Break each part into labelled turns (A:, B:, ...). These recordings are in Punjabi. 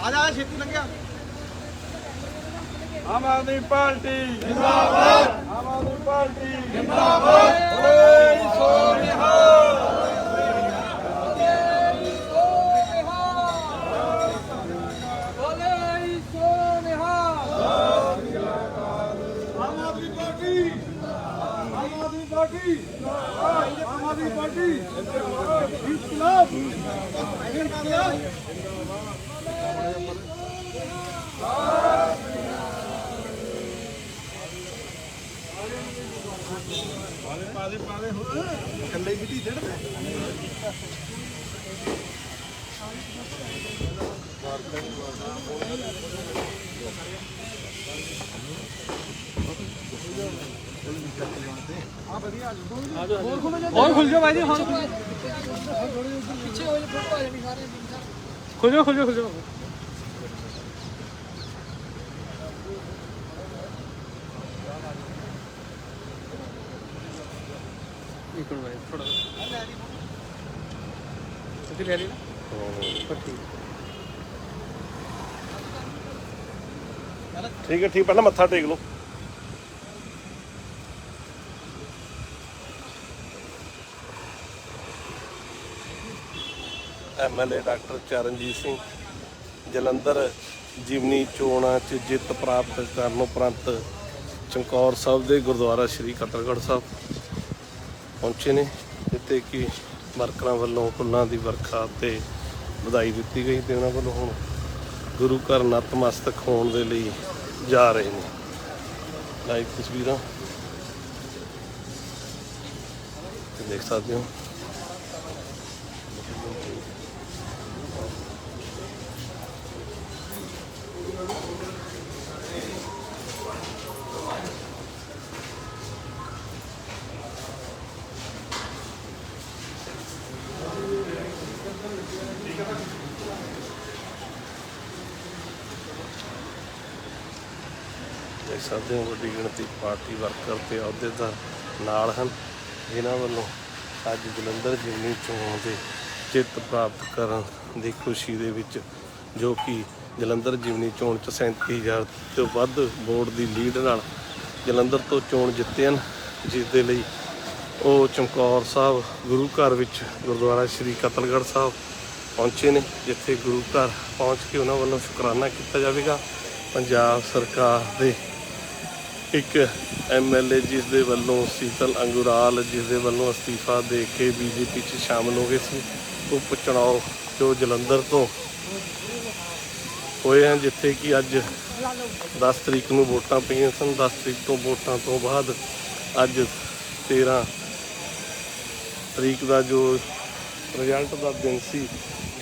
A: ਆ ਜਾ ਛੇਤੀ ਲੰਘਿਆ
B: ਆਮ ਆਦਮੀ ਪਾਰਟੀ ਜਿੰਦਾਬਾਦ ਆਮ ਆਦਮੀ ਪਾਰਟੀ ਜਿੰਦਾਬਾਦ ਬੋਲੇ ਸੋਨਿਹਾ ਆਮ ਆਦਮੀ ਪਾਰਟੀ, ਆਮ ਆਦਮੀ ਪਾਰਟੀ। ਪਾਦੇ ਪਾਦੇ ਹੁਣ ਇਕੱਲੇ ਮਿੱਟੀ ਦੇਣ
C: ਹੋਰ ਖੁੱਲ ਜਾਓ ਬਾਈ ਜੀ ਹੁਣ
A: ਪਿੱਛੇ ਹੋ। ਜਾ ਫੋਟੋ ਆ ਜਾਣੀ ਸਾਰੇ
C: ਖੁੱਲ ਜਾਓ ਖੁੱਲ ਜਾਓ ਖੁੱਲ ਜਾਓ। ਇੱਕ ਮਿੰਟ ਬਾਈ ਥੋੜਾ ਤੁਸੀਂ ਲੈ ਲਈ ਨਾ? ਹਾਂ। ਠੀਕ।
B: ਠੀਕ ਹੈ ਠੀਕ ਪਹਿਲਾਂ ਮੱਥਾ ਟੇਕ ਲਓ। ਐਮਐਲਏ ਡਾਕਟਰ ਚਰਨਜੀਤ ਸਿੰਘ, ਜਲੰਧਰ ਜੀਵਨੀ ਚੋਣਾਂ 'ਚ ਜਿੱਤ ਪ੍ਰਾਪਤ ਕਰਨ ਉਪਰੰਤ ਚੰਕੌਰ ਸਾਹਿਬ ਦੇ ਗੁਰਦੁਆਰਾ ਸ੍ਰੀ ਕਤਰਗੜ੍ਹ ਸਾਹਿਬ ਪਹੁੰਚੇ ਨੇ, ਜਿੱਥੇ ਕਿ ਵਰਕਰਾਂ ਵੱਲੋਂ ਫੁੱਲਾਂ ਦੀ ਵਰਖਾ ਤੇ ਵਧਾਈ ਦਿੱਤੀ ਗਈ ਤੇ ਉਹਨਾਂ ਵੱਲੋਂ ਹੁਣ ਗੁਰੂ ਘਰ ਨਤਮਸਤਕ ਹੋਣ ਦੇ ਲਈ ਜਾ ਰਹੇ ਨੇ। ਲਾਈਵ ਤਸਵੀਰਾਂ। ਦੇਖ ਸਕਦੇ ਹੋ। ਦੇਖ ਸਕਦੇ ਹੋ ਵੱਡੀ ਗਿਣਤੀ ਪਾਰਟੀ ਵਰਕਰ ਤੇ ਅਹੁਦੇਦਾਰ ਨਾਲ ਹਨ। ਜਿਨ੍ਹਾਂ ਵੱਲੋਂ ਅੱਜ ਜਲੰਧਰ ਜ਼ਿਮਨੀ ਚੋਣ ਦੇ ਜਿੱਤ ਪ੍ਰਾਪਤ ਕਰਨ ਦੀ ਖੁਸ਼ੀ ਦੇ ਵਿੱਚ, ਜੋ ਕਿ ਜਲੰਧਰ ਜ਼ਿਮਨੀ ਚੋਣ ਚ 37000 ਤੋਂ ਵੱਧ ਵੋਟ ਦੀ ਲੀਡ ਨਾਲ ਜਲੰਧਰ ਤੋਂ ਚੋਣ ਜਿੱਤੇ ਹਨ, ਜਿਸ ਦੇ ਲਈ ਉਹ ਚਮਕੌਰ ਸਾਹਿਬ ਗੁਰੂ ਘਰ ਵਿੱਚ ਗੁਰਦੁਆਰਾ ਸ੍ਰੀ ਕਤਲਗੜ੍ਹ ਸਾਹਿਬ ਪਹੁੰਚੇ ਨੇ, ਜਿੱਥੇ ਗੁਰੂ ਘਰ ਪਹੁੰਚ ਕੇ ਉਹਨਾਂ ਵੱਲੋਂ ਸ਼ੁਕਰਾਨਾ ਕੀਤਾ ਜਾਵੇਗਾ। ਪੰਜਾਬ ਸਰਕਾਰ ਦੇ ਇੱਕ ਐਮਐਲਏ ਜਿਸ ਦੇ ਵੱਲੋਂ ਸੀਤਲ ਅੰਗੁਰਾਲ, ਜਿਸ ਦੇ ਵੱਲੋਂ ਅਸਤੀਫਾ ਦੇ ਕੇ ਬੀਜੇਪੀ 'ਚ ਸ਼ਾਮਲ ਹੋ ਗਏ ਸੀ, ਉਪ ਚੁਣਾਵ ਜੋ ਜਲੰਧਰ ਤੋਂ ਹੋਏ ਹਨ, ਜਿੱਥੇ ਕਿ ਅੱਜ 10 ਤਰੀਕ ਨੂੰ ਵੋਟਾਂ ਪਈਆਂ ਸਨ। 10 ਤਰੀਕ ਤੋਂ ਵੋਟਾਂ ਤੋਂ ਬਾਅਦ ਅੱਜ 13 ਤਰੀਕ ਦਾ ਜੋ ਰਿਜ਼ਲਟ ਦਾ ਦਿਨ ਸੀ,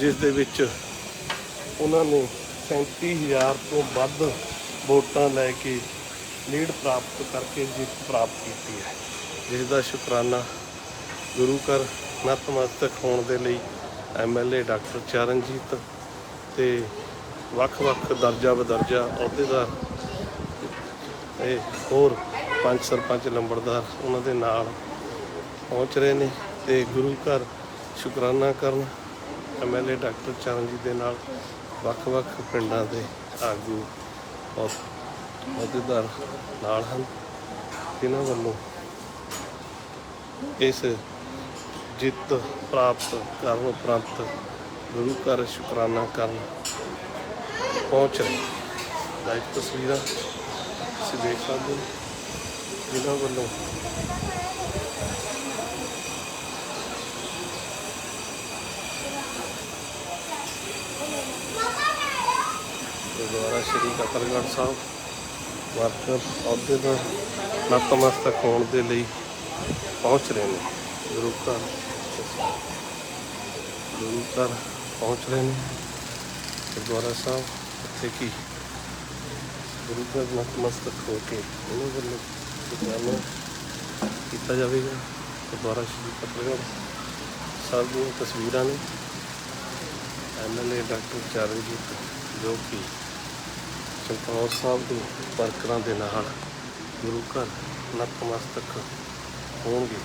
B: ਜਿਸ ਦੇ ਵਿੱਚ ਉਹਨਾਂ ਨੇ 37000 ਤੋਂ ਵੱਧ ਵੋਟਾਂ ਲੈ ਕੇ ਲੀਡ ਪ੍ਰਾਪਤ ਕਰਕੇ ਜਿੱਤ ਪ੍ਰਾਪਤ ਕੀਤੀ ਹੈ। ਜਿਸ ਦਾ ਸ਼ੁਕਰਾਨਾ ਗੁਰੂ ਘਰ ਨਤਮਸਤਕ ਹੋਣ ਦੇ ਲਈ ਐਮਐਲਏ ਡਾਕਟਰ ਚਰਨਜੀਤ ਤੇ ਵੱਖ-ਵੱਖ ਦਰਜਾ ਬਦਰਜਾ ਅਹੁਦੇਦਾਰ ਤੇ ਹੋਰ ਪੰਜ ਸਰਪੰਚ ਲੰਬੜਦਾਰ ਉਹਨਾਂ ਦੇ ਨਾਲ ਪਹੁੰਚ ਰਹੇ ਨੇ ਤੇ ਗੁਰੂ ਘਰ ਸ਼ੁਕਰਾਨਾ ਕਰਨ ਐਮਐਲਏ ਡਾਕਟਰ ਚਰਨਜੀਤ ਦੇ ਨਾਲ ਵੱਖ-ਵੱਖ ਪਿੰਡਾਂ ਦੇ ਆਗੂ ਔਰ ਅਹੁਦੇਦਾਰ ਨਾਲ ਹਨ। ਜਿਨ੍ਹਾਂ ਵੱਲੋਂ ਇਸ ਜਿੱਤ ਪ੍ਰਾਪਤ ਕਰਨ ਉਪਰੰਤ ਗੁਰੂ ਘਰ ਸ਼ੁਕਰਾਨਾ ਕਰਨ ਪਹੁੰਚ ਰਹੇ। ਲਾਈਵ ਤਸਵੀਰਾਂ ਤੁਸੀਂ ਦੇਖ ਸਕਦੇ ਹੋ। ਜਿਨ੍ਹਾਂ ਵੱਲੋਂ ਗੁਰਦੁਆਰਾ ਸ਼੍ਰੀ ਕਤਲਗੜ੍ਹ ਸਾਹਿਬ ਵਰਕਰ ਅਹੁਦੇ ਦਾ ਨਤਮਸਤਕ ਹੋਣ ਦੇ ਲਈ ਪਹੁੰਚ ਰਹੇ ਨੇ। ਗੁਰੂ ਘਰ ਗੁਰੂ ਘਰ ਪਹੁੰਚ ਰਹੇ ਨੇ। ਗੁਰਦੁਆਰਾ ਸਾਹਿਬ ਇੱਥੇ ਕੀ ਗੁਰੂ ਘਰ ਨਤਮਸਤਕ ਹੋ ਕੇ ਉਹਨਾਂ ਵੱਲੋਂ ਸ਼ੁਕਰਾਨਾ ਕੀਤਾ ਜਾਵੇਗਾ। ਗੁਰਦੁਆਰਾ ਸ਼੍ਰੀ ਕਤਲਗੜ੍ਹ
D: ਸਾਹਿਬ ਦੀਆਂ ਤਸਵੀਰਾਂ ਨੇ। ਐਮਐਲਏ ਡਾਕਟਰ ਚਰਨਜੀਤ ਜੋ ਕਿ ਚਮਕੌਰ ਸਾਹਿਬ ਦੇ ਵਰਕਰਾਂ ਦੇ ਨਾਲ ਗੁਰੂ ਘਰ ਨਤਮਸਤਕ ਹੋਣਗੇ।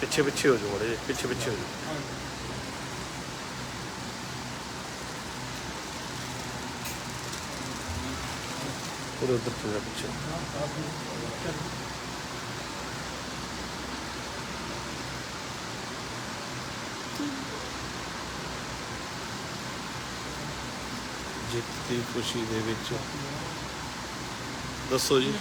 D: ਪਿੱਛੇ ਪਿੱਛੇ ਹੋ ਜਾਓ ਮੜੇ ਪਿੱਛੇ ਪਿੱਛੇ ਹੋ ਜਾਓ। ਪੂਰੇ ਉੱਧਰ ਚਲੇ ਪਿੱਛੇ ਜਿੱਤ ਦੀ ਖੁਸ਼ੀ ਦੇ ਵਿੱਚ। ਦੱਸੋ ਜੀ।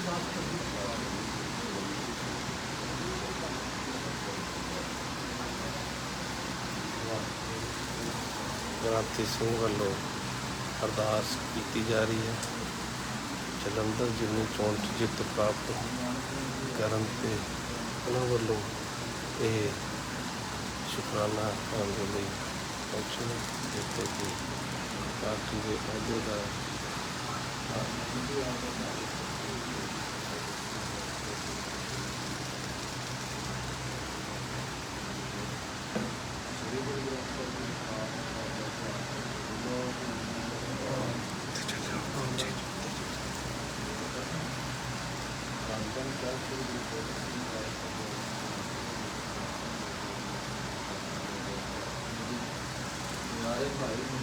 D: ਗ੍ਰਾਂਤੀ ਸਿੰਘ ਵੱਲੋਂ ਅਰਦਾਸ ਕੀਤੀ ਜਾ ਰਹੀ ਹੈ। ਜਲੰਧਰ ਜ਼ਿਲ੍ਹੇ ਚੋਣ 'ਚ ਜਿੱਤ ਪ੍ਰਾਪਤ ਕਰਨ ਤੇ ਉਹਨਾਂ ਵੱਲੋਂ ਇਹ ਸ਼ੁਕਰਾਨਾ ਕਰਨ ਦੇ ਲਈ ਪਹੁੰਚਣ ਪਹੁੰਚੇ ਨੇ, ਜਿੱਥੇ ਕਿ ਪਾਰਟੀ ਦੇ ਅਹੁਦੇਦਾਰ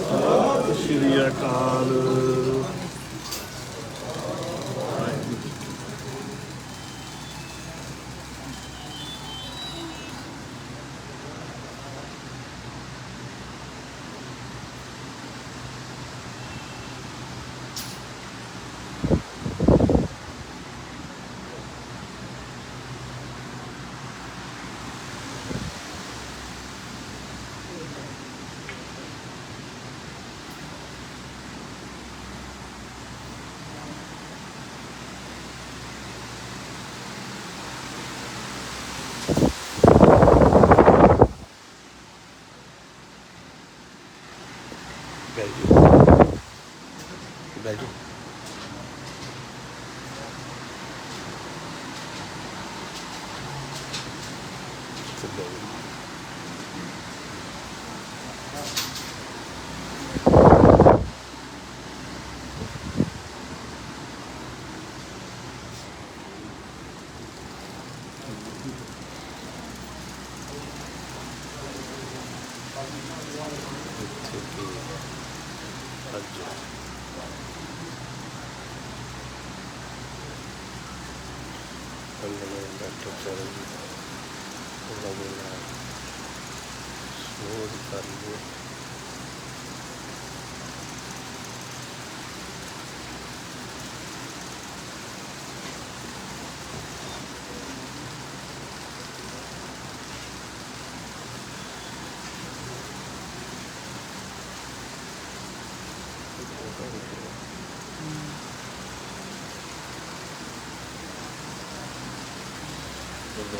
D: ਸਤਿ ਸ਼੍ਰੀ ਅਕਾਲ।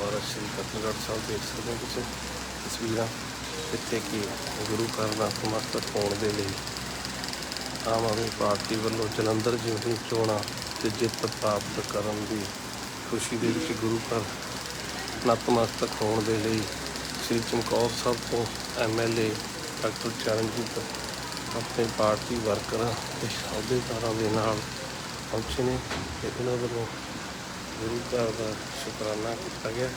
D: ਗੁਰਦੁਆਰਾ ਸ੍ਰੀ ਕਤਲਗੜ੍ਹ ਸਾਹਿਬ ਦੇਖ ਸਕਦੇ ਹੋ ਤੁਸੀਂ ਤਸਵੀਰਾਂ। ਜਿੱਥੇ ਕਿ ਗੁਰੂ ਘਰ ਦਾ ਸਮਰਪਿਤ ਹੋਣ ਦੇ ਲਈ ਆਮ ਆਦਮੀ ਪਾਰਟੀ ਵੱਲੋਂ ਜਲੰਧਰ ਜਿਵੇਂ ਚੋਣਾਂ ਤੇ ਜਿੱਤ ਪ੍ਰਾਪਤ ਕਰਨ ਦੀ ਖੁਸ਼ੀ ਦੇ ਵਿੱਚ ਗੁਰੂ ਘਰ ਨਤਮਸਤਕ ਹੋਣ ਦੇ ਲਈ ਸ੍ਰੀ ਚਮਕੌਰ ਸਾਹਿਬ ਤੋਂ ਐਮਐਲਏ ਡਾਕਟਰ ਚਰਨਜੀਤ ਆਪਣੇ ਪਾਰਟੀ ਵਰਕਰਾਂ ਤੇ ਅਹੁਦੇਦਾਰਾਂ ਦੇ ਨਾਲ ਪਹੁੰਚੇ ਨੇ ਤੇ ਉਹਨਾਂ ਵੱਲੋਂ
B: ਗੁਰੂ ਘਰ ਦਾ ਸ਼ੁਕਰਾਨਾ ਕੀਤਾ ਗਿਆ।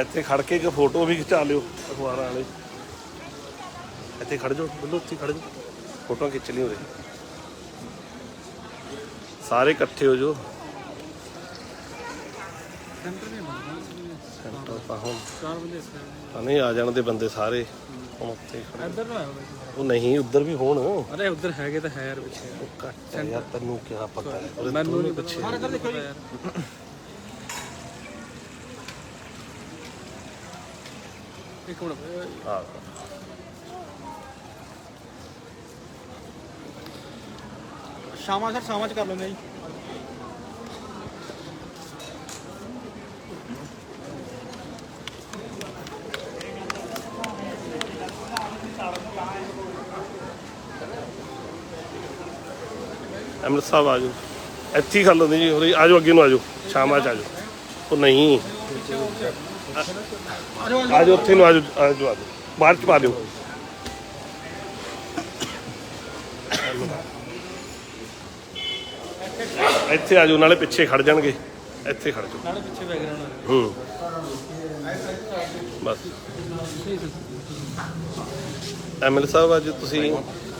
B: ਇੱਥੇ ਖੜ ਕੇ ਇੱਕ ਫੋਟੋ ਵੀ ਖਿਚਾ ਲਿਓ ਅਖਬਾਰਾਂ ਵਾਲੇ। ਇੱਥੇ ਖੜ ਜਾਓ ਬਿੱਲੋ ਇੱਥੇ ਖੜ ਜਾਓ। ਫੋਟੋਆਂ ਖਿੱਚ ਲਿਓ ਉਰੇ ਸਾਰੇ ਇਕੱਠੇ ਹੋ ਜਾਓ।
C: ਸੈਂਟਰ
B: ਤਾਂ ਹੁਣ ਤਾਂ ਨਹੀਂ ਆ ਜਾਣ ਦੇ ਬੰਦੇ ਸਾਰੇ। ਹੁਣ ਉੱਥੇ ਖੜੇ। ਉਹ ਨਹੀਂ ਉੱਧਰ ਵੀ ਹੋਣ।
C: ਅਰੇ ਉੱਧਰ ਹੈਗੇ ਤਾਂ ਹੈ ਯਾਰ ਪਿੱਛੇ।
B: ਘੱਟ ਹੈ ਯਾਰ ਤੈਨੂੰ ਕਿਆ ਪਤਾ ਹੈ।
C: ਮੈਨੂੰ ਨਹੀਂ
B: ਪਿੱਛੇ
C: ਪਤਾ ਸਾਰੇ ਦੇਖੋ ਯਾਰ ਇੱਕ ਮਿੰਟ। ਬਾਈ,
B: ਹਾਂ।
C: ਸ਼ਾਮਾਂ ਸਰ ਸ਼ਾਮਾਂ ਚ ਕਰ ਲੈਂਦੇ ਜੀ।
B: ਅਮਰ ਸਾਹਿਬ ਆ ਜਾਓ। ਇੱਥੇ ਹੀ ਖਾ ਲੈਂਦੇ ਜੀ ਹੋਰ ਆ ਜਾਓ ਅੱਗੇ ਨੂੰ ਆ ਜਾਓ। ਸ਼ਾਮਾਂ ਚ ਆ ਜਾਓ। ਉਹ ਨਹੀਂ। ਆ ਜਾਓ ਉੱਥੇ ਨੂੰ ਆ ਜਾਓ ਆ ਜਾਓ ਆ ਜਾਓ ਬਾਹਰ ਚ ਪਾ ਦਿਓ। ਇੱਥੇ ਆ ਜਾਓ ਨਾਲੇ ਪਿੱਛੇ ਖੜ ਜਾਣਗੇ। ਇੱਥੇ ਖੜ ਜਾਓ।
C: ਨਾਲੇ ਪਿੱਛੇ ਬੈਕਗ੍ਰਾਉਂਡ
B: ਹੂੰ। ਬਸ। ਐਮਐਲ ਸਾਹਿਬ ਅੱਜ ਤੁਸੀਂ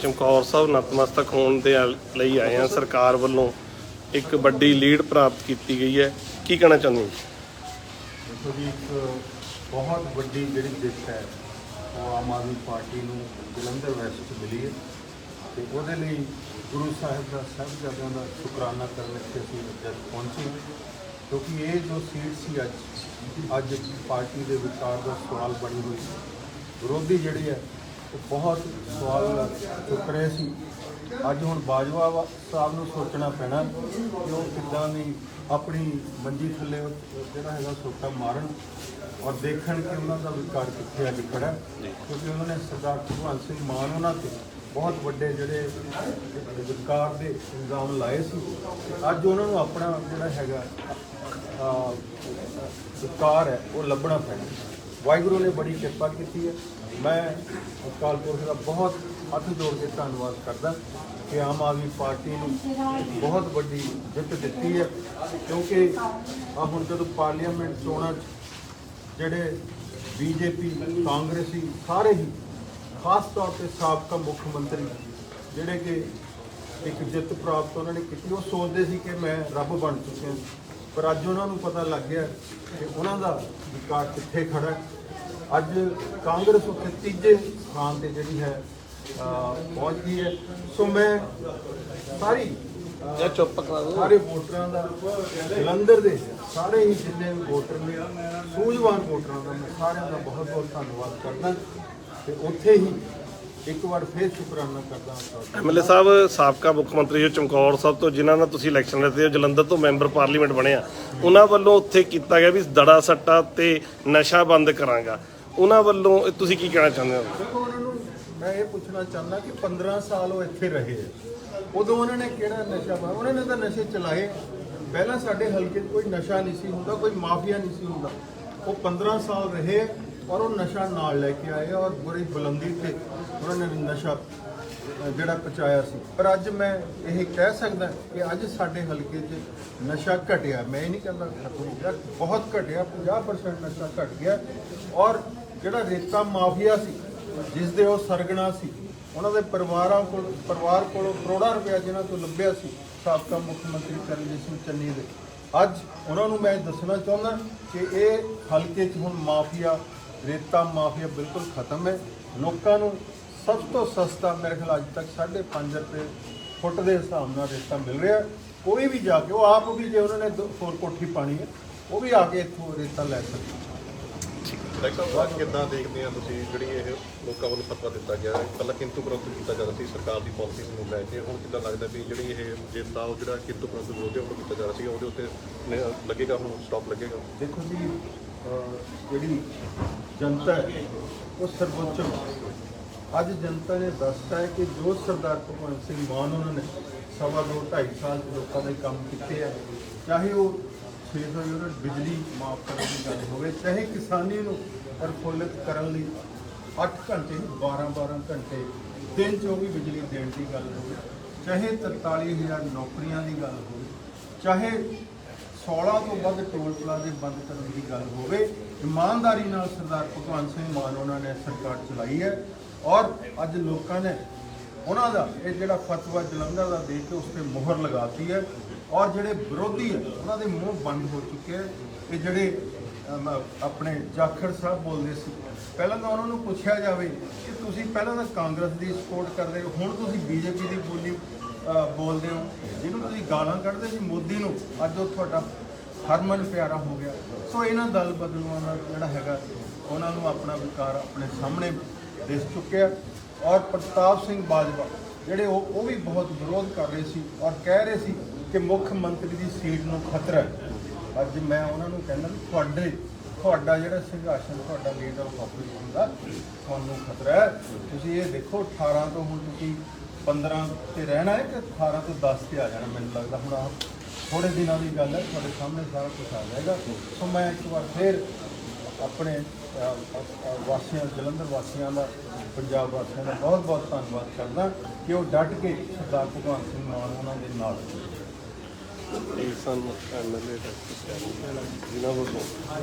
B: ਚਮਕੌਰ ਸਾਹਿਬ ਨਤਮਸਤਕ ਹੋਣ ਦੇ ਲਈ ਆਏ ਆ। ਸਰਕਾਰ ਵੱਲੋਂ ਇੱਕ ਵੱਡੀ ਲੀਡ ਪ੍ਰਾਪਤ ਕੀਤੀ ਗਈ ਹੈ। ਕੀ ਕਹਿਣਾ ਚਾਹੁੰਦੇ ਹੋ?
E: ਦੇਖੋ ਜੀ, ਇੱਕ ਬਹੁਤ ਵੱਡੀ ਜਿਹੜੀ ਜਿੱਤ ਹੈ, ਉਹ ਆਮ ਆਦਮੀ ਪਾਰਟੀ ਨੂੰ ਜਲੰਧਰ ਵੈਸਟ 'ਚ ਮਿਲੀ ਹੈ ਤੇ ਉਹਦੇ ਲਈ ਗੁਰੂ ਸਾਹਿਬ ਦਾ ਸਾਹਿਬਜ਼ਾਦਿਆਂ ਦਾ ਸ਼ੁਕਰਾਨਾ ਕਰਨ ਇੱਥੇ ਅਸੀਂ ਅੱਜ ਪਹੁੰਚੇ ਕਿਉਂਕਿ ਇਹ ਜੋ ਸੀਟ ਸੀ ਅੱਜ ਅੱਜ ਪਾਰਟੀ ਦੇ ਵਿਚਾਰ ਦਾ ਸਵਾਲ ਬਣੀ ਹੋਈ ਵਿਰੋਧੀ ਜਿਹੜੇ ਹੈ ਉਹ ਬਹੁਤ ਸਵਾਲ ਚੁੱਕ ਰਹੇ ਸੀ। ਅੱਜ ਹੁਣ ਬਾਜਵਾ ਸਾਹਿਬ ਨੂੰ ਸੋਚਣਾ ਪੈਣਾ ਕਿ ਉਹ ਕਿੱਦਾਂ ਦੀ ਆਪਣੀ ਮੰਜੀ ਥੱਲੇ ਜਿਹੜਾ ਹੈਗਾ ਸੋਟਾ ਮਾਰਨ ਔਰ ਦੇਖਣ ਕਿ ਉਹਨਾਂ ਦਾ ਵਿਕਾਰ ਕਿੱਥੇ ਅੱਜ ਖੜਾ। ਕਿਉਂਕਿ ਉਹਨਾਂ ਨੇ ਸਰਦਾਰ ਭਗਵੰਤ ਸਿੰਘ ਮਾਨ ਉਹਨਾਂ ਤੇ ਬਹੁਤ ਵੱਡੇ ਜਿਹੜੇ ਵਿਕਾਰ ਦੇ ਇਲਜ਼ਾਮ ਲਾਏ ਸੀ। ਅੱਜ ਉਹਨਾਂ ਨੂੰ ਆਪਣਾ ਜਿਹੜਾ ਹੈਗਾ ਵਿਕਾਰ ਹੈ ਉਹ ਲੱਭਣਾ ਪੈਣਾ। ਵਾਹਿਗੁਰੂ ਨੇ ਬੜੀ ਕਿਰਪਾ ਕੀਤੀ ਹੈ। ਮੈਂ ਅਕਾਲ ਪੁਰਖ ਦਾ ਬਹੁਤ ਹੱਥ ਜੋੜ ਕੇ ਧੰਨਵਾਦ ਕਰਦਾ। ਕਿ ਆਮ ਆਦਮੀ ਪਾਰਟੀ ਨੂੰ ਬਹੁਤ ਵੱਡੀ ਜਿੱਤ ਦਿੱਤੀ ਹੈ, ਕਿਉਂਕਿ ਆ ਹੁਣ ਜਦੋਂ ਪਾਰਲੀਮੈਂਟ ਚੋਣਾਂ 'ਚ ਜਿਹੜੇ ਬੀਜੇਪੀ, ਕਾਂਗਰਸੀ ਸਾਰੇ ਹੀ, ਖਾਸ ਤੌਰ ਤੇ ਸਾਬਕਾ ਮੁੱਖ ਮੰਤਰੀ ਜਿਹੜੇ ਕਿ ਇੱਕ ਜਿੱਤ ਪ੍ਰਾਪਤ ਉਹਨਾਂ ਨੇ ਕੀਤੀ, ਉਹ ਸੋਚਦੇ ਸੀ ਕਿ ਮੈਂ ਰੱਬ ਬਣ ਚੁੱਕਿਆ ਪਰ ਅੱਜ ਉਹਨਾਂ ਨੂੰ ਪਤਾ ਲੱਗ ਗਿਆ ਕਿ ਉਹਨਾਂ ਦਾ ਵਿਕਾਸ ਕਿੱਥੇ ਖੜਾ ਅੱਜ ਕਾਂਗਰਸ ਉੱਥੇ ਤੀਜੇ ਸਥਾਨ ਤੇ ਜਿਹੜੀ ਹੈ ਪਹੁੰਚ ਗਈ ਹੈ। ਸੋ ਮੈਂ ਸਾਰੀ
B: ਜਾਂ ਚੁੱਪ ਕਰਾ ਦਿਓ।
E: ਸਾਰੇ ਵੋਟਰਾਂ ਦਾ ਜਲੰਧਰ ਦੇ ਸਾਰੇ ਹੀ ਜਿੰਨੇ ਵੀ ਵੋਟਰ ਨੇ ਸੂਝਵਾਨ ਵੋਟਰਾਂ ਦਾ ਮੈਂ ਸਾਰਿਆਂ ਦਾ ਬਹੁਤ ਬਹੁਤ ਧੰਨਵਾਦ ਕਰਦਾ। ਤੇ ਉੱਥੇ ਹੀ ਇੱਕ ਵਾਰ ਫੇਰ ਸ਼ੁਕਰਾਨਾ ਕਰਦਾ ਹਾਂ
B: ਐਮਐਲਏ ਸਾਹਿਬ ਸਾਬਕਾ ਮੁੱਖ ਮੰਤਰੀ ਜੋ ਚਮਕੌਰ ਸਾਹਿਬ ਤੋਂ ਜਿਨ੍ਹਾਂ ਨਾਲ ਤੁਸੀਂ ਇਲੈਕਸ਼ਨ ਲੜਦੇ ਹੋ ਜਲੰਧਰ ਤੋਂ ਮੈਂਬਰ ਪਾਰਲੀਮੈਂਟ ਬਣਿਆ ਉਹਨਾਂ ਵੱਲੋਂ ਉੱਥੇ ਕੀਤਾ ਗਿਆ ਵੀ ਦੜਾ ਸੱਟਾ ਤੇ ਨਸ਼ਾ ਬੰਦ ਕਰਾਂਗਾ। ਉਹਨਾਂ ਵੱਲੋਂ ਇਹ ਤੁਸੀਂ ਕੀ ਕਹਿਣਾ ਚਾਹੁੰਦੇ ਹੋ?
E: ਦੇਖੋ ਉਹਨਾਂ ਨੂੰ ਮੈਂ ਇਹ ਪੁੱਛਣਾ ਚਾਹੁੰਦਾ ਕਿ 15 ਸਾਲ ਉਹ ਇੱਥੇ ਰਹੇ ਹੈ। ਉਦੋਂ ਉਹਨਾਂ ਨੇ ਕਿਹੜਾ ਨਸ਼ਾ ਬਾ ਉਹਨਾਂ ਨੇ ਤਾਂ ਨਸ਼ੇ ਚਲਾਏ। ਪਹਿਲਾਂ ਸਾਡੇ ਹਲਕੇ 'ਚ ਕੋਈ ਨਸ਼ਾ ਨਹੀਂ ਸੀ ਹੁੰਦਾ, ਕੋਈ ਮਾਫੀਆ ਨਹੀਂ ਸੀ ਹੁੰਦਾ। ਉਹ 15 ਸਾਲ ਰਹੇ ਔਰ ਉਹ ਨਸ਼ਾ ਨਾਲ ਲੈ ਕੇ ਆਏ ਔਰ ਬੜੀ ਬੁਲੰਦੀ ਤੇ ਉਹਨਾਂ ਨੇ ਨਸ਼ਾ ਜਿਹੜਾ ਪਹੁੰਚਾਇਆ ਸੀ। ਪਰ ਅੱਜ ਮੈਂ ਇਹ ਕਹਿ ਸਕਦਾ ਕਿ ਅੱਜ ਸਾਡੇ ਹਲਕੇ 'ਚ ਨਸ਼ਾ ਘਟਿਆ। ਮੈਂ ਇਹ ਨਹੀਂ ਕਹਿੰਦਾ ਖਤਮ ਹੋ ਗਿਆ, ਬਹੁਤ ਘਟਿਆ। 50% ਨਸ਼ਾ ਘਟ ਗਿਆ। ਔਰ ਜਿਹੜਾ ਰੇਤਾ ਮਾਫੀਆ ਸੀ ਜਿਸ ਦੇ ਉਹ ਸਰਗਣਾ ਸੀ। ਉਹਨਾਂ ਦੇ ਪਰਿਵਾਰਾਂ ਕੋਲ ਪਰਿਵਾਰ ਕੋਲੋਂ ਕਰੋੜਾਂ ਰੁਪਇਆ ਜਿਹਨਾਂ ਤੋਂ ਲੱਭਿਆ ਸੀ, ਸਾਬਕਾ ਮੁੱਖ ਮੰਤਰੀ ਕਰਨਜੀਤ ਸਿੰਘ ਚੰਨੀ ਦੇ। ਅੱਜ ਉਹਨਾਂ ਨੂੰ ਮੈਂ ਦੱਸਣਾ ਚਾਹੁੰਦਾ ਕਿ ਇਹ ਹਲਕੇ 'ਚ ਹੁਣ ਮਾਫੀਆ, ਰੇਤਾ ਮਾਫੀਆ ਬਿਲਕੁਲ ਖਤਮ ਹੈ। ਲੋਕਾਂ ਨੂੰ ਸਭ ਤੋਂ ਸਸਤਾ ਮੇਰੇ ਖਿਆਲ ਅੱਜ ਤੱਕ 5.5 ਰੁਪਏ ਫੁੱਟ ਦੇ ਹਿਸਾਬ ਨਾਲ ਰੇਤਾ ਮਿਲ ਰਿਹਾ। ਕੋਈ ਵੀ ਜਾ ਕੇ, ਉਹ ਆਪ ਵੀ ਜੇ ਉਹਨਾਂ ਨੇ ਦੋ- ਹੋਰ ਕੋਠੀ ਪਾਣੀ ਹੈ, ਉਹ ਵੀ ਆ ਕੇ ਇੱਥੋਂ ਰੇਤਾ ਲੈ ਸਕਦੇ।
F: ਡਾਕਟਰ ਸਾਹਿਬ ਕਿੱਦਾਂ ਦੇਖਦੇ ਆ ਤੁਸੀਂ ਜਿਹੜੀ ਇਹ ਲੋਕਾਂ ਵੱਲੋਂ ਫਤਵਾ ਦਿੱਤਾ ਗਿਆ ਹੈ? ਪਹਿਲਾਂ ਕਿੰਤੂ ਪ੍ਰੰਤੂ ਕੀਤਾ ਜਾਂਦਾ ਸੀ, ਸਰਕਾਰ ਦੀ ਪਾਲਿਸੀ ਨੂੰ ਲੈ ਕੇ। ਹੁਣ ਕਿੱਦਾਂ ਲੱਗਦਾ ਵੀ ਜਿਹੜੀ ਇਹ ਜਿੱਦਾਂ ਉਹ ਜਿਹੜਾ ਕਿੰਤੂ ਪ੍ਰੰਤੂ ਵਿਰੋਧ ਉਹ ਕੀਤਾ ਜਾ ਰਿਹਾ ਸੀ ਉਹਦੇ ਉੱਤੇ ਨ- ਲੱਗੇਗਾ, ਹੁਣ ਸਟਾਪ ਲੱਗੇਗਾ?
E: ਦੇਖੋ ਜੀ, ਅਹ, ਜਿਹੜੀ ਜਨਤਾ ਹੈ, ਉਹ ਸਰਵੋੱਚ ਹੈ। ਅੱਜ ਜਨਤਾ ਨੇ ਦੱਸਤਾ ਹੈ ਕਿ ਜੋ ਸਰਦਾਰ ਭਗਵੰਤ ਸਿੰਘ ਮਾਨ, ਉਹਨਾਂ ਨੇ ਸਵਾ ਦੋ, ਢਾਈ ਸਾਲ ਲੋਕਾਂ ਦੇ ਕੰਮ ਕੀਤੇ ਆ, ਚਾਹੇ ਉਹ 600 ਯੂਨਿਟ ਬਿਜਲੀ ਮਾਫ ਕਰਨ ਦੀ ਗੱਲ ਹੋਵੇ, ਚਾਹੇ ਕਿਸਾਨੀ ਨੂੰ ਪ੍ਰਫੁੱਲਿਤ ਕਰਨ ਲਈ 8 ਘੰਟੇ 12 12 ਘੰਟੇ, ਦਿਨ 'ਚ ਉਹ ਵੀ ਬਿਜਲੀ ਦੇਣ ਦੀ ਗੱਲ ਹੋਵੇ, ਚਾਹੇ 43000 ਨੌਕਰੀਆਂ ਦੀ ਗੱਲ ਹੋਵੇ, ਚਾਹੇ 16 ਤੋਂ ਵੱਧ ਟੋਲ ਪਲਾਜ਼ੇ ਬੰਦ ਕਰਨ ਦੀ ਗੱਲ ਹੋਵੇ, ਇਮਾਨਦਾਰੀ ਨਾਲ ਸਰਦਾਰ ਭਗਵੰਤ ਸਿੰਘ ਮਾਨ ਉਹਨਾਂ ਨੇ ਸਰਕਾਰ ਚਲਾਈ ਹੈ ਔਰ ਅੱਜ ਲੋਕਾਂ ਨੇ ਉਹਨਾਂ ਦਾ, ਇਹ ਜਿਹੜਾ ਫਤਵਾ ਜਲੰਧਰ ਦਾ ਦੇ ਕੇ ਉਸ ਤੇ ਮੋਹਰ ਲਗਾਤੀ ਹੈ ਔਰ ਜਿਹੜੇ ਵਿਰੋਧੀ ਹੈ, ਉਹਨਾਂ ਦੇ ਮੂੰਹ ਬੰਦ ਹੋ ਚੁੱਕੇ ਹੈ। ਇਹ ਜਿਹੜੇ ਆਪਣੇ ਜਾਖੜ ਸਾਹਿਬ ਬੋਲਦੇ ਸੀ, ਪਹਿਲਾਂ ਤਾਂ ਉਹਨਾਂ ਨੂੰ ਪੁੱਛਿਆ ਜਾਵੇ ਕਿ ਤੁਸੀਂ ਪਹਿਲਾਂ ਤਾਂ ਕਾਂਗਰਸ ਦੀ ਸਪੋਰਟ ਕਰਦੇ ਹੋ, ਹੁਣ ਤੁਸੀਂ ਬੀਜੇਪੀ ਦੀ ਬੋਲੀ ਬੋਲਦੇ ਹੋ। ਜਿਹਨੂੰ ਤੁਸੀਂ ਗਾਲਾਂ ਕੱਢਦੇ ਸੀ ਮੋਦੀ ਨੂੰ, ਅੱਜ ਉਹ ਤੁਹਾਡਾ ਹਰਮਨ ਪਿਆਰਾ ਹੋ ਗਿਆ। ਸੋ ਇਹਨਾਂ ਦਲ ਬਦਲੂਆਂ ਦਾ ਜਿਹੜਾ ਹੈਗਾ, ਉਹਨਾਂ ਨੂੰ ਆਪਣਾ ਵਿਕਾਰ ਆਪਣੇ ਸਾਹਮਣੇ ਦਿਸ ਚੁੱਕਿਆ। ਔਰ ਪ੍ਰਤਾਪ ਸਿੰਘ ਬਾਜਵਾ, ਜਿਹੜੇ ਉਹ ਉਹ ਵੀ ਬਹੁਤ ਵਿਰੋਧ ਕਰ ਰਹੇ ਸੀ ਔਰ ਕਹਿ ਰਹੇ ਸੀ ਕਿ ਮੁੱਖ ਮੰਤਰੀ ਦੀ ਸੀਟ ਨੂੰ ਖਤਰਾ ਹੈ। ਅੱਜ ਮੈਂ ਉਹਨਾਂ ਨੂੰ ਕਹਿੰਦਾ ਵੀ ਤੁਹਾਡੇ, ਤੁਹਾਡਾ ਜਿਹੜਾ ਸੰਘਰਸ਼ਨ ਤੁਹਾਡਾ ਲੀਡਰ ਆਫਿਸ ਦਾ ਤੁਹਾਨੂੰ ਖਤਰਾ ਹੈ। ਤੁਸੀਂ ਇਹ ਦੇਖੋ 18 ਤੋਂ ਹੁਣ ਤੁਸੀਂ 15 ਤੇ ਰਹਿਣਾ ਹੈ ਕਿ 18 ਤੋਂ 10 ਤੇ ਆ ਜਾਣਾ, ਮੈਨੂੰ ਲੱਗਦਾ ਹੁਣ ਆਹ ਥੋੜੇ ਦਿਨਾਂ ਦੀ ਗੱਲ ਹੈ, ਤੁਹਾਡੇ ਸਾਹਮਣੇ ਸਾਰਾ ਕੁਝ ਆ ਜਾਏਗਾ। ਸੋ ਮੈਂ ਇੱਕ ਵਾਰ ਫਿਰ ਆਪਣੇ ਵਾਸੀਆਂ, ਜਲੰਧਰ ਵਾਸੀਆਂ ਦਾ, ਪੰਜਾਬ ਵਾਸੀਆਂ ਦਾ ਬਹੁਤ ਬਹੁਤ ਧੰਨਵਾਦ ਕਰਦਾ ਕਿ ਉਹ ਡਟ ਕੇ ਸਰਦਾਰ ਭਗਵੰਤ ਸਿੰਘ ਮਾਨ ਉਹਨਾਂ ਦੇ ਨਾਲ
B: ਇਹ ਸਨ ਐਮਐਲਏ ਜਿਨ੍ਹਾਂ ਵੱਲੋਂ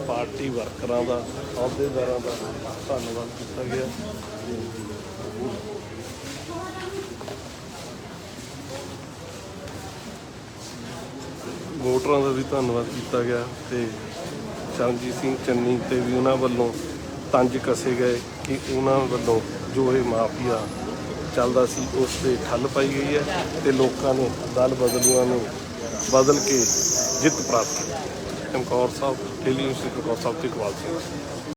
B: ਪਾਰਟੀ ਵਰਕਰਾਂ ਦਾ, ਅਹੁਦੇਦਾਰਾਂ ਦਾ ਧੰਨਵਾਦ ਕੀਤਾ ਗਿਆ। ਵੋਟਰਾਂ ਦਾ ਵੀ ਧੰਨਵਾਦ ਕੀਤਾ ਗਿਆ ਤੇ ਚਰਨਜੀਤ ਸਿੰਘ ਚੰਨੀ ਤੇ ਵੀ ਉਹਨਾਂ ਵੱਲੋਂ ਤੰਜ ਕਸੇ ਗਏ ਕਿ ਉਹਨਾਂ ਵੱਲੋਂ ਜੋ ਇਹ ਮਾਫੀਆ ਚੱਲਦਾ ਸੀ, ਉਸ ਤੇ ਠੱਲ ਪਾਈ ਗਈ ਹੈ ਤੇ ਲੋਕਾਂ ਨੇ ਦਲ ਬਦਲੂਆਂ ਨੂੰ ਬਦਲ ਕੇ ਜਿੱਤ ਪ੍ਰਾਪਤ ਕੀਤੀ। ਚਮਕੌਰ ਸਾਹਿਬ ਡੇਲੀ ਨਿਊਜ਼ ਚਮਕੌਰ ਸਾਹਿਬ ਤੇ ਇਕਬਾਲ ਸਿੰਘ।